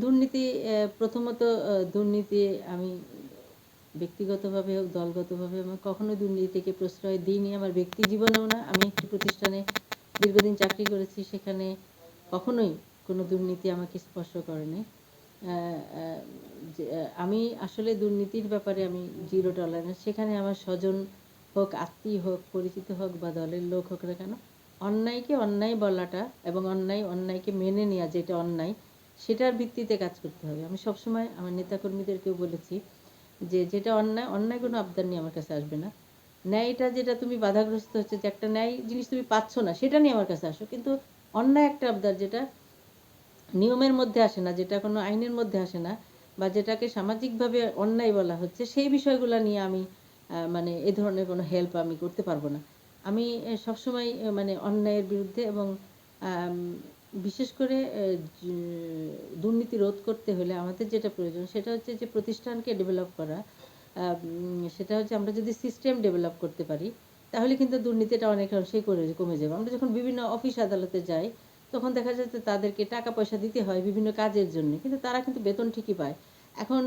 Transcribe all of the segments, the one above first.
দুর্নীতি প্রথমত দুর্নীতি আমি ব্যক্তিগতভাবে হোক দলগতভাবে আমি কখনোই দুর্নীতিকে প্রশ্রয় দিইনি আমার ব্যক্তি জীবনেও না। আমি একটি প্রতিষ্ঠানে দীর্ঘদিন চাকরি করেছি সেখানে কখনোই কোনো দুর্নীতি আমাকে স্পর্শ করেনি। আহ, আহ, আমি আসলে দুর্নীতির ব্যাপারে আমি জিরো টলারেন্স সেখানে আমার স্বজন হোক আত্মীয় হোক পরিচিত হোক বা দলের লোক হোক না কেন অন্যায়কে অন্যায় বলাটা এবং অন্যায় অন্যায়কে মেনে নেওয়া যেটা অন্যায়, সেটার ভিত্তিতে কাজ করতে হবে। আমি সবসময় আমার নেতাকর্মীদেরকেও বলেছি যে যেটা অন্যায় অন্যায় কোনো আবদার নিয়ে আমার কাছে আসবে না। ন্যায়টা যেটা তুমি বাধাগ্রস্ত হচ্ছে, যে একটা ন্যায় জিনিস তুমি পাচ্ছ না, সেটা নিয়ে আমার কাছে আসো। কিন্তু অন্যায় একটা আবদার যেটা নিয়মের মধ্যে আসে না, যেটা কোনো আইনের মধ্যে আসে না বা যেটাকে সামাজিকভাবে অন্যায় বলা হচ্ছে, সেই বিষয়গুলো নিয়ে আমি মানে এ ধরনের কোনো হেল্প আমি করতে পারব না। আমি সবসময় মানে অন্যায়ের বিরুদ্ধে এবং বিশেষ করে দুর্নীতি রোধ করতে হলে আমাদের যেটা প্রয়োজন সেটা হচ্ছে যে প্রতিষ্ঠানকে ডেভেলপ করা সেটা হচ্ছে আমরা যদি সিস্টেম ডেভেলপ করতে পারি, তাহলে কিন্তু দুর্নীতিটা অনেক অংশেই করে, কমে যাবে। আমরা যখন বিভিন্ন অফিস আদালতে যাই, তখন দেখা যাচ্ছে তাদেরকে টাকা পয়সা দিতে হয় বিভিন্ন কাজের জন্য, কিন্তু তারা কিন্তু বেতন ঠিকই পায়। এখন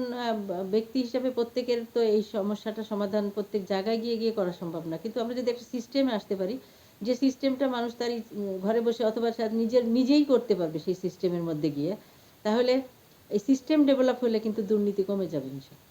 ব্যক্তি হিসাবে প্রত্যেকের তো এই সমস্যাটা সমাধান প্রত্যেক জায়গায় গিয়ে গিয়ে করা সম্ভব না। কিন্তু আমরা যদি একটা সিস্টেমে আসতে পারি, যে সিস্টেমটা মানুষ তার ঘরে বসে অথবা নিজের, নিজেই করতে পারবে সেই সিস্টেমের মধ্যে গিয়ে, তাহলে এই সিস্টেম ডেভেলপ হলে কিন্তু দুর্নীতি কমে যাবে, ইনশাল্লাহ।